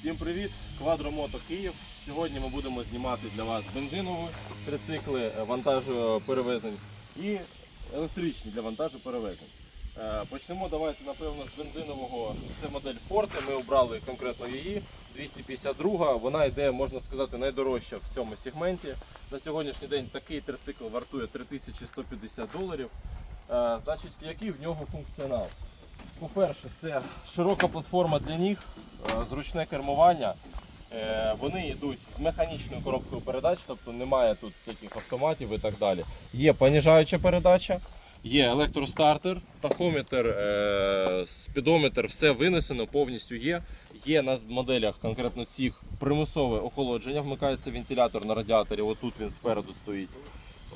Всім привіт! Квадромото Київ. Сьогодні ми будемо знімати для вас бензинові трицикли е, вантажу перевезень і електричні для вантажу перевезень. Е, Почнемо давайте напевно з бензинового. Це модель Forte. Ми обрали конкретно її. 252. Вона йде, можна сказати, найдорожча в цьому сегменті. На сьогоднішній день такий трицикл вартує 3150 доларів. Е, Значить, який в нього функціонал? По-перше, це широка платформа для ніг, е, зручне кермування. Е, Вони йдуть з механічною коробкою передач, тобто немає тут всяких автоматів і так далі. Є поніжаюча передача, є електростартер, тахометр, е, спідометр, все винесено, повністю є. Є на моделях конкретно цих примусове охолодження, вмикається вентилятор на радіаторі, отут він спереду стоїть.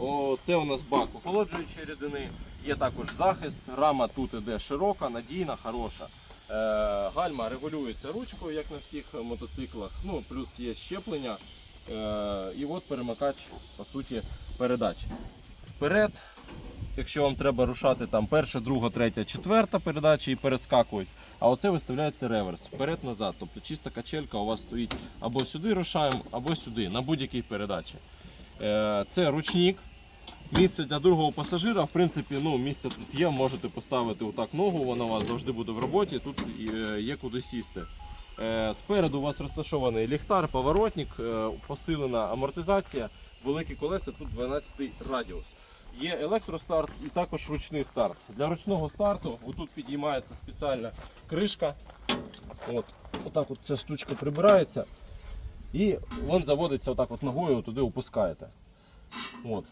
О, це у нас бак охолоджуючої рідини. Є також захист. Рама тут іде широка, надійна, хороша. Е, гальма регулюється ручкою, як на всіх мотоциклах. Ну, плюс є щеплення. Е, і от перемикач, по суті, передач. Вперед, якщо вам треба рушати там перша, друга, третя, четверта передача і перескакують. А оце виставляється реверс вперед-назад. Тобто чиста качелька у вас стоїть або сюди рушаємо, або сюди, на будь-якій передачі. Е, Це ручник. Місце для другого пасажира, в принципі, ну, місце тут є, можете поставити отак ногу, вона у вас завжди буде в роботі, тут е, є куди сісти. Е, Спереду у вас розташований ліхтар, поворотник, посилена амортизація, великі колеса, тут 12 радіус. Є електростарт і також ручний старт. Для ручного старту отут підіймається спеціальна кришка. От, отак от ця штучка прибирається. І він заводиться отак от ногою, туди опускаєте. От.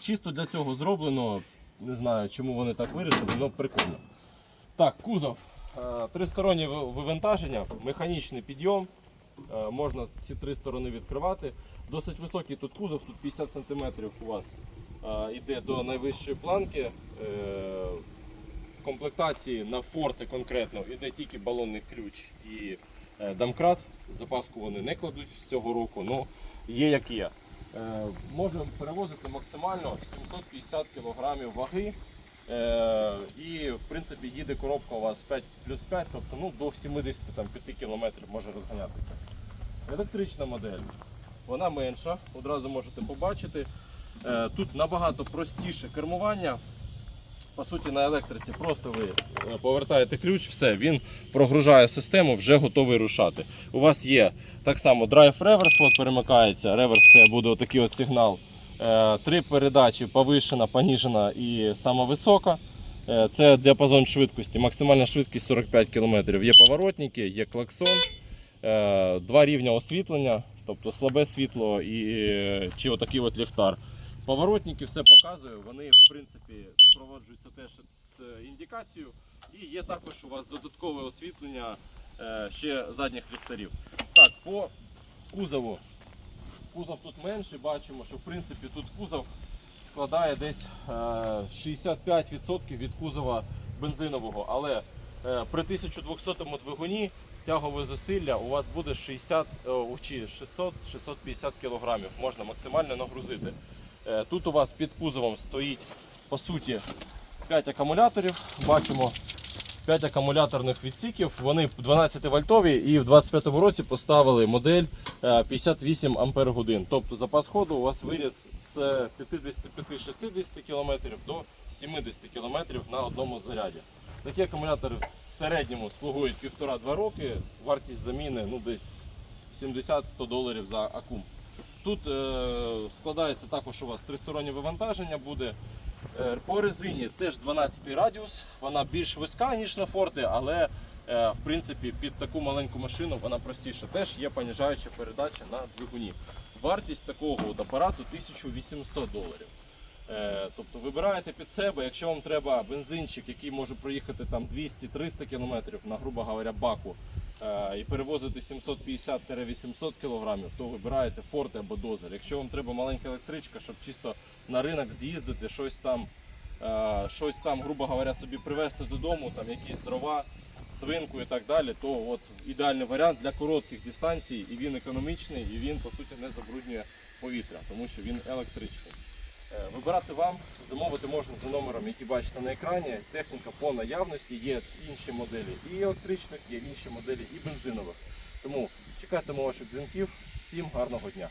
Чисто для цього зроблено. Не знаю, чому вони так вирішили, але прикольно. Так, кузов. Е, Тристороннє вивантаження, механічний підйом. Е, Можна ці три сторони відкривати. Досить високий тут кузов, тут 50 см у вас е, йде до найвищої планки. Е, В комплектації на форти конкретно йде тільки балонний ключ і е, домкрат. Запаску вони не кладуть з цього року, але є як є. Е, Можемо перевозити максимально 750 кг ваги. Е, І в принципі їде коробка у вас 5 плюс 5, тобто ну, до 75 км може розганятися. Електрична модель. Вона менша, одразу можете побачити. Тут набагато простіше кермування. По суті, на електриці просто ви е, повертаєте ключ, все, він прогружає систему, вже готовий рушати. У вас є так само драйв реверс, от перемикається. Реверс це буде отакий от сигнал. Е, Три передачі повишена, поніжена і сама висока. Е, Це діапазон швидкості. Максимальна швидкість 45 км. Є поворотники, є клаксон, два рівня освітлення, тобто слабе світло і чи отакий от ліхтар. Поворотники все показую, вони в принципі супроводжуються теж з індикацією. І є також у вас додаткове освітлення е, ще задніх ліхтарів. Так, по кузову. Кузов тут менший, бачимо, що в принципі тут кузов складає десь е, 65% від кузова бензинового. Але е, при 1200 двигуні тягове зусилля у вас буде 60 е, о, чи 600-650 кг. Можна максимально нагрузити. Е, Тут у вас під кузовом стоїть по суті 5 акумуляторів. Бачимо 5 акумуляторних відсіків. Вони 12 вольтові і в 25-му році поставили модель е, 58 ампер годин. Тобто запас ходу у вас виріс з 55-60 км до 70 км на одному заряді. Такі акумулятори в середньому слугують 1,5-2 роки. Вартість заміни ну, десь 70-100 доларів за акум. Тут е, складається також у вас тристороннє вивантаження буде. Е, По резині теж 12 радіус, вона більш вузька, ніж на форти, але е, в принципі під таку маленьку машину вона простіша. Теж є поніжаюча передача на двигуні. Вартість такого апарату 1800 доларів. Е, Тобто вибираєте під себе, якщо вам треба бензинчик, який може проїхати там 200-300 км на, грубо говоря, баку, е, і перевозити 750-800 кг, то вибираєте Ford або Dozer. Якщо вам треба маленька електричка, щоб чисто на ринок з'їздити, щось там, е, щось там, грубо говоря, собі привезти додому, там якісь дрова, свинку і так далі, то от ідеальний варіант для коротких дистанцій, і він економічний, і він по суті не забруднює повітря, тому що він електричний. Е, Вибирати вам, замовити можна за номером, який бачите на екрані. Техніка по наявності, є інші моделі і електричних, є інші моделі і бензинових. Тому чекатимемо ваших дзвінків. Всім гарного дня!